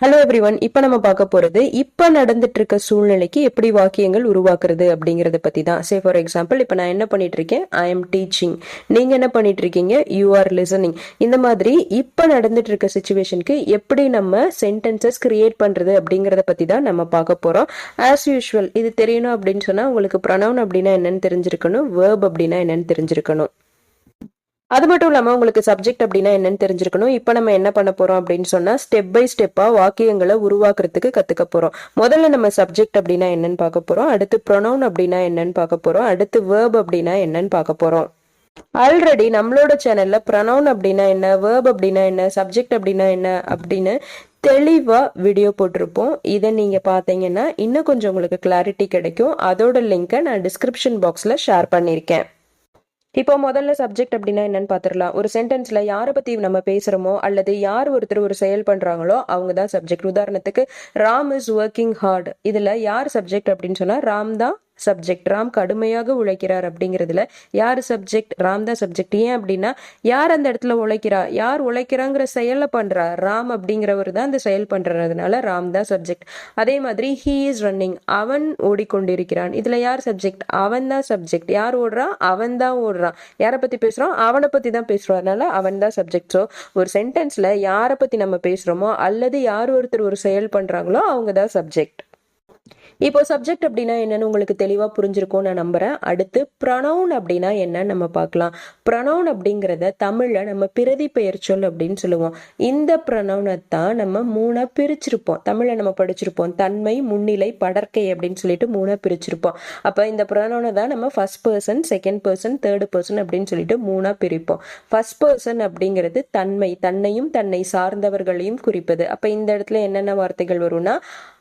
Hello every one இப்போ நம்ம பார்க்க போகிறது இப்போ நடந்துட்டு இருக்க சூழ்நிலைக்கு எப்படி வாக்கியங்கள் உருவாக்குறது அப்படிங்கிறத பற்றி தான் சே ஃபார் எக்ஸாம்பிள் இப்போ நான் என்ன பண்ணிட்டு இருக்கேன் ஐ எம் டீச்சிங் நீங்கள் என்ன பண்ணிட்டு இருக்கீங்க யூ ஆர் லிசனிங் இந்த மாதிரி இப்போ நடந்துட்டு இருக்க சுச்சுவேஷனுக்கு எப்படி நம்ம சென்டென்சஸ் கிரியேட் பண்ணுறது அப்படிங்கிறத பற்றி தான் நம்ம பார்க்க போகிறோம் ஆஸ் யூஷுவல் இது தெரியணும் அப்படின்னு சொன்னால் உங்களுக்கு ப்ரனவுன் அப்படின்னா என்னன்னு தெரிஞ்சிருக்கணும் வேர்ப் அப்படின்னா என்னன்னு தெரிஞ்சிருக்கணும். அது மட்டும் இல்லாமல் உங்களுக்கு சப்ஜெக்ட் அப்படின்னா என்னன்னு தெரிஞ்சிருக்கணும். இப்போ நம்ம என்ன பண்ண போறோம் அப்படின்னு சொன்னா ஸ்டெப் பை ஸ்டெப்பா வாக்கியங்களை உருவாக்குறதுக்கு கத்துக்க போறோம். முதல்ல நம்ம சப்ஜெக்ட் அப்படின்னா என்னன்னு பார்க்க போறோம். அடுத்து ப்ரொனவுன் அப்படின்னா என்னன்னு பார்க்க போறோம். அடுத்து வேர்ப் அப்படின்னா என்னன்னு பார்க்க போறோம். ஆல்ரெடி நம்மளோட சேனல்ல ப்ரொனவுன் அப்படின்னா என்ன வேர்ப் அப்படின்னா என்ன சப்ஜெக்ட் அப்படின்னா என்ன அப்படின்னு தெளிவாக வீடியோ போட்டிருப்போம். இதை நீங்கள் பார்த்தீங்கன்னா இன்னும் கொஞ்சம் உங்களுக்கு கிளாரிட்டி கிடைக்கும். அதோட லிங்கை நான் டிஸ்கிரிப்ஷன் பாக்ஸில் ஷேர் பண்ணியிருக்கேன். இப்போ முதல்ல சப்ஜெக்ட் அப்படின்னா என்னன்னு பாத்துரலாம் ஒரு சென்டென்ஸ்ல யாரை பத்தி நம்ம பேசுறோமோ அல்லது யார் ஒருத்தர் ஒரு செயல் பண்றாங்களோ அவங்க தான் சப்ஜெக்ட் உதாரணத்துக்கு ராம் இஸ் ஒர்க்கிங் ஹார்ட் இதுல யார் சப்ஜெக்ட் அப்படின்னு சொன்னா ராம் தான் சப்ஜெக்ட் ராம் கடுமையாக உழைக்கிறார் அப்படிங்கிறதுல யார் சப்ஜெக்ட் ராம் தான் சப்ஜெக்ட் ஏன் அப்படின்னா யார் அந்த இடத்துல உழைக்கிறா? யார் உழைக்கிறாங்கிற செயலை பண்றா? ராம் அப்படிங்கிறவர் தான் அந்த செயல் பண்றதுனால ராம் தான் சப்ஜெக்ட் அதே மாதிரி ஹீ இஸ் ரன்னிங் அவன் ஓடிக்கொண்டிருக்கிறான். இதுல யார் சப்ஜெக்ட் அவன் தான் சப்ஜெக்ட் யார் ஓடுறான் அவன் தான் ஓடுறான். யாரை பத்தி பேசுறோம்? அவனை பத்தி தான் பேசுறோம். அதனால அவன் தான் சப்ஜெக்ட் ஸோ ஒரு சென்டென்ஸ்ல யாரை பத்தி நம்ம பேசுறோமோ அல்லது யார் ஒருத்தர் ஒரு செயல் பண்றாங்களோ அவங்க தான் சப்ஜெக்ட் இப்போ சப்ஜெக்ட் அப்படின்னா என்னன்னு உங்களுக்கு தெளிவா புரிஞ்சிருக்கும் நான் நம்புறேன். அடுத்து ப்ரனவுன் அப்படின்னா என்னன்னு நம்ம பார்க்கலாம். ப்ரனவுன் அப்படிங்கிறத தமிழில் நம்ம பிரதி பெயர் சொல் அப்படின்னு சொல்லுவோம். இந்த ப்ரனவுனை தான் நம்ம மூணா பிரிச்சிருப்போம். தமிழை நம்ம படிச்சிருப்போம். தன்மை முன்னிலை படற்கை அப்படின்னு சொல்லிட்டு மூணா பிரிச்சிருப்போம். அப்ப இந்த ப்ரனவுனை தான் நம்ம first person second person third person அப்படின்னு சொல்லிட்டு மூணா பிரிப்போம். ஃபர்ஸ்ட் பர்சன் அப்படிங்கிறது தன்மை தன்னையும் தன்னை சார்ந்தவர்களையும் குறிப்பது. அப்ப இந்த இடத்துல என்னென்ன வார்த்தைகள் வரும்னா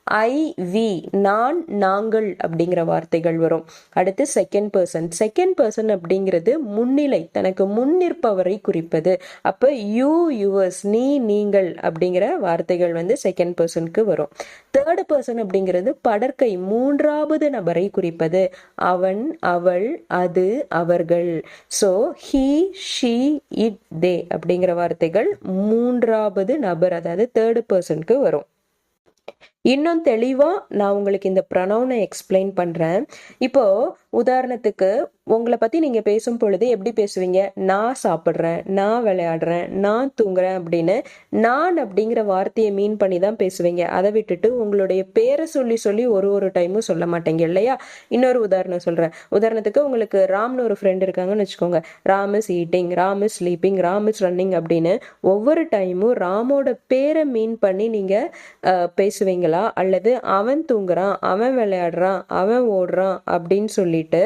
ஐ வி நான் நாங்கள் அப்படிங்கிற வார்த்தைகள் வரும். அடுத்து செகண்ட் பர்சன் செகண்ட் பர்சன் அப்படிங்கிறது முன்னிலை தனக்கு முன்னிற்பவரை குறிப்பது. அப்போ யூ யுவர்ஸ் நீ நீங்கள் அப்படிங்கிற வார்த்தைகள் வந்து செகண்ட் பர்சனுக்கு வரும். தேர்ட் பர்சன் அப்படிங்கிறது படற்கை மூன்றாவது நபரை குறிப்பது. அவன் அவள் அது அவர்கள். So he she it they அப்படிங்கிற வார்த்தைகள் மூன்றாவது நபர் அதாவது தேர்ட் பர்சனுக்கு வரும். இன்னும் தெளிவா நான் உங்களுக்கு இந்த ப்ரனவுனை எக்ஸ்பிளைன் பண்றேன். இப்போ உதாரணத்துக்கு உங்களை பத்தி நீங்க பேசும் பொழுது எப்படி பேசுவீங்க? நான் சாப்பிட்றேன் நான் விளையாடுறேன் நான் தூங்குறேன் அப்படின்னு நான் அப்படிங்கிற வார்த்தையை மீன் பண்ணி தான் பேசுவீங்க. அதை விட்டுட்டு உங்களுடைய பேரை சொல்லி சொல்லி ஒரு ஒரு டைமும் சொல்ல மாட்டேங்க இல்லையா? இன்னொரு உதாரணம் சொல்றேன். உதாரணத்துக்கு உங்களுக்கு ராம்னு ஒரு ஃப்ரெண்ட் இருக்காங்கன்னு வச்சுக்கோங்க. Ram is eating Ram is sleeping Ram is running அப்படின்னு ஒவ்வொரு டைமும் ராமோட பேரை மீன் பண்ணி நீங்க பேசுவீங்களா? அல்லது அவன் தூங்குறான் அவன் விளையாடுறான் அவன் ஓடுறான் அப்படின்னு சொல்லிட்டு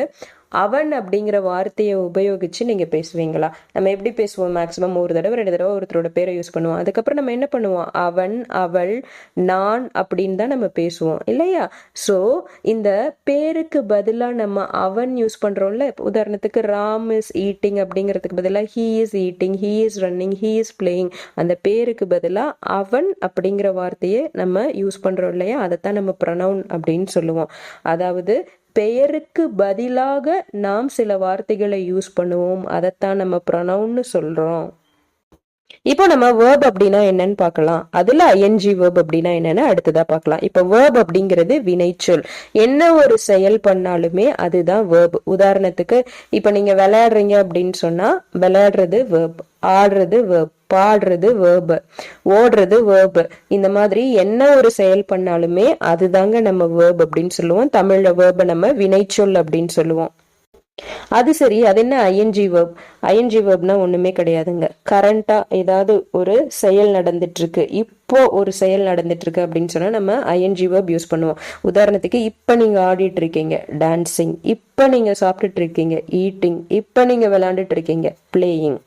அவன் அப்படிங்கிற வார்த்தையை உபயோகிச்சு நீங்க பேசுவீங்களா? நம்ம எப்படி பேசுவோம்? மேக்சிமம் ஒரு தடவை ரெண்டு தடவை ஒருத்தரோட பேரை யூஸ் பண்ணுவோம். அதுக்கப்புறம் நம்ம என்ன பண்ணுவோம்? அவன் அவள் நான் அப்படின்னு தான் நம்ம பேசுவோம். இல்லையா? ஸோ இந்த பேருக்கு பதிலாக நம்ம அவன் யூஸ் பண்றோம்ல உதாரணத்துக்கு ராம் இஸ் ஈட்டிங் அப்படிங்கிறதுக்கு பதிலாக he is eating he is running he is playing அந்த பேருக்கு பதிலாக அவன் அப்படிங்கிற வார்த்தையை நம்ம யூஸ் பண்றோம் இல்லையா? அதைத்தான் நம்ம ப்ரனவுன் அப்படின்னு சொல்லுவோம். அதாவது பெயருக்கு பதிலாக நாம் சில வார்த்தைகளை யூஸ் பண்ணுவோம். அதைத்தான் நம்ம ப்ரொனவுன்னு சொல்றோம். இப்போ நம்ம வேர்ப் அப்படின்னா என்னன்னு பார்க்கலாம். அதுல ஐஎன்ஜி வேர்ப் அப்படின்னா என்னன்னு அடுத்ததா பார்க்கலாம். இப்போ வேர்ப் அப்படிங்கிறது வினைச்சொல் என்ன ஒரு செயல் பண்ணாலுமே அதுதான் வேர்ப் உதாரணத்துக்கு இப்போ நீங்க விளையாடுறீங்க அப்படின்னு சொன்னா விளையாடுறது வேர்ப் ஆடுறது வேர்ப் பாடுறது வேர்பு ஓடுறது வேர்பு இந்த மாதிரி என்ன ஒரு செயல் பண்ணாலுமே அதுதாங்க நம்ம வேர்ப் அப்படின்னு சொல்லுவோம். தமிழ்ல வேர்பை நம்ம வினைச்சொல் அப்படின்னு சொல்லுவோம். அது சரி அது என்ன? ஐஎன்ஜி வேர்ப் ஐஎன்ஜி வேர்ப்னா ஒண்ணுமே கிடையாதுங்க. கரண்டா ஏதாவது ஒரு செயல் நடந்துட்டு இருக்கு இப்போ ஒரு செயல் நடந்துட்டு இருக்கு அப்படின்னு சொன்னா நம்ம ஐஎன்ஜி வேர்ப் யூஸ் பண்ணுவோம். உதாரணத்துக்கு இப்ப நீங்க ஆடிட்டு இருக்கீங்க டான்சிங் இப்ப நீங்க சாப்பிட்டுட்டு இருக்கீங்க ஈட்டிங் இப்ப நீங்க விளையாண்டுட்டு இருக்கீங்க பிளேயிங்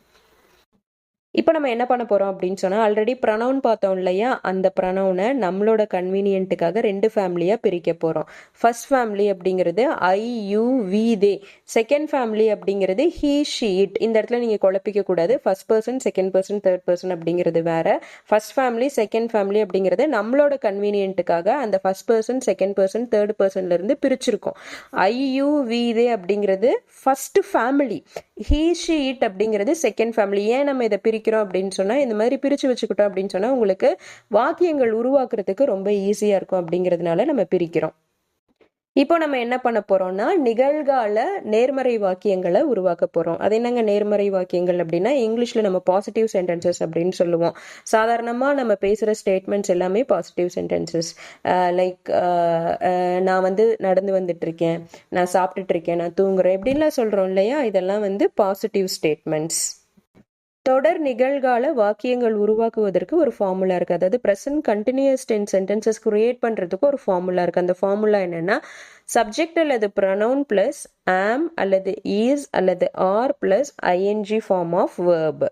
இப்போ நம்ம என்ன பண்ண போகிறோம் அப்படின்னு சொன்னால் ஆல்ரெடி ப்ரனவுன் பார்த்தோம் இல்லையா? அந்த ப்ரனவுனை நம்மளோட கன்வீனியன்ட்டுக்காக ரெண்டு ஃபேமிலியாக பிரிக்க போகிறோம் ஃபர்ஸ்ட் ஃபேமிலி அப்படிங்கிறது I you we they second family அப்படிங்கிறது ஹீ ஷீ இட் இந்த இடத்துல நீங்கள் குழப்பிக்க கூடாது. First person second person third person அப்படிங்கிறது வேற. ஃபர்ஸ்ட் ஃபேமிலி செகண்ட் ஃபேமிலி அப்படிங்கிறது நம்மளோட கன்வீனியன்ட்டுக்காக அந்த first person second person third பர்சன்லேருந்து பிரிச்சிருக்கோம். ஐ யூ வி தே அப்படிங்கிறது first family he she it அப்படிங்கிறது செகண்ட் ஃபேமிலி ஏன் நம்ம இதை பிரிக்க படிக்கிறோம் அப்படின்னு சொன்னால் இந்த மாதிரி பிரித்து வச்சுக்கிட்டோம் அப்படின்னு சொன்னால் உங்களுக்கு வாக்கியங்கள் உருவாக்குறதுக்கு ரொம்ப ஈஸியாக இருக்கும் அப்படிங்கிறதுனால நம்ம பிரிக்கிறோம். இப்போ நம்ம என்ன பண்ண போறோம்னா நிகழ்கால நேர்மறை வாக்கியங்களை உருவாக்க போறோம். அது என்னங்க நேர்மறை வாக்கியங்கள் அப்படின்னா இங்கிலீஷ்ல நம்ம பாசிட்டிவ் சென்டென்சஸ் அப்படின்னு சொல்லுவோம். சாதாரணமா நம்ம பேசுற ஸ்டேட்மெண்ட்ஸ் எல்லாமே பாசிட்டிவ் சென்டென்சஸ் லைக் நான் வந்து நடந்து வந்துட்டு இருக்கேன் நான் சாப்பிட்டுட்டு இருக்கேன் நான் தூங்குறேன் இப்படின்லாம் சொல்றோம் இல்லையா? இதெல்லாம் வந்து பாசிட்டிவ் ஸ்டேட்மெண்ட்ஸ் தொடர் நிகழ்கால வாக்கியங்கள் உருவாக்குவதற்கு ஒரு ஃபார்முலா இருக்கு. அதாவது present continuous ten sentences create பண்றதுக்கு ஒரு ஃபார்முலா இருக்கு. அந்த ஃபார்முலா என்னன்னா சப்ஜெக்ட் அல்லது ப்ரனவுன் பிளஸ் ஆம் அல்லது ஈஸ் அல்லது are plus ING form of verb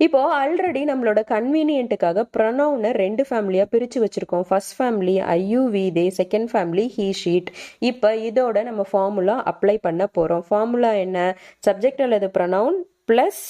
இப்போ ஆல்ரெடி நம்மளோட கன்வீனியன்ட்டுக்காக ப்ரனவுனை ரெண்டு ஃபேமிலியாக பிரித்து வச்சுருக்கோம். First family I you we they second family he she it இப்போ இதோட நம்ம ஃபார்முலா அப்ளை பண்ண போகிறோம் ஃபார்முலா என்ன? சப்ஜெக்ட் அல்லது ப்ரனவுன் ப்ளஸ்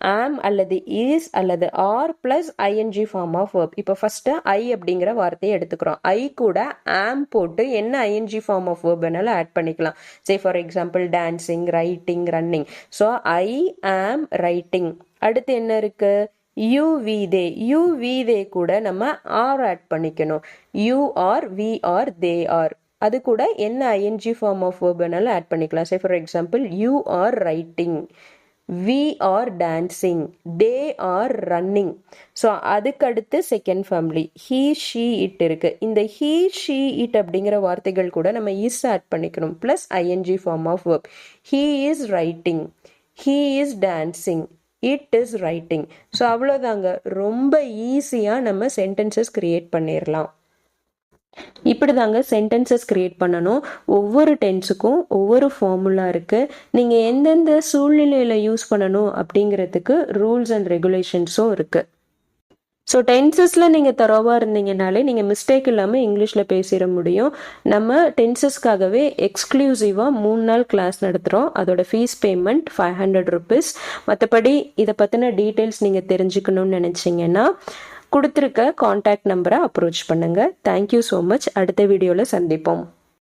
ஆம் அல்லது இஸ் அல்லது are plus ING form of verb இப்போ ஃபர்ஸ்ட் ஐ அப்படிங்கிற வார்த்தையை எடுத்துக்கிறோம். ஐ கூட ஆம் போட்டு என்ன ஐஎன்ஜி ஃபார்ம் ஆஃப் வேர்ப் வேணாலும் ஆட் பண்ணிக்கலாம். Say for example dancing writing running so I am writing அடுத்து என்ன இருக்கு? You we they you we they கூட நம்ம ஆர் ஆட் பண்ணிக்கணும். You are we are they are அது கூட என்ன ஐஎன்ஜி ஃபார்ம் ஆஃப் வேர்ப் வேணாலும் ஆட் பண்ணிக்கலாம். Say for example you are writing we are dancing they are running so அதுக்கடுத்து second family he she it இருக்குது இந்த he she it அப்படிங்கிற வார்த்தைகள் கூட நம்ம இஸ் ஆட் பண்ணிக்கணும். Plus ING form of work he is writing he is dancing it is writing so அவ்வளோதாங்க ரொம்ப ஈஸியாக நம்ம சென்டென்சஸ் க்ரியேட் பண்ணிடலாம் இப்படி தாங்க சென்டென்சஸ் கிரியேட் பண்ணணும். ஒவ்வொரு டென்ஸுக்கும் ஒவ்வொரு ஃபார்முலா இருக்குது நீங்கள் எந்தெந்த சூழ்நிலையில் யூஸ் பண்ணணும் அப்படிங்கிறதுக்கு ரூல்ஸ் அண்ட் ரெகுலேஷன்ஸும் இருக்குது ஸோ டென்சஸில் நீங்கள் தரோவாக இருந்தீங்கனாலே நீங்கள் மிஸ்டேக் இல்லாமல் இங்கிலீஷில் பேசிட முடியும். நம்ம டென்சஸ்க்காகவே எக்ஸ்க்ளூசிவாக மூணு நாள் கிளாஸ் நடத்துகிறோம் அதோட fees payment five hundred rupees மற்றபடி இதை பற்றின டீட்டெயில்ஸ் நீங்கள் தெரிஞ்சுக்கணும்னு நினச்சிங்கன்னா கொடுத்துருக்க காண்டாக்ட் நம்பரை அப்ரோச் பண்ணுங்கள் தேங்க்யூ ஸோ மச் அடுத்த வீடியோவில் சந்திப்போம்.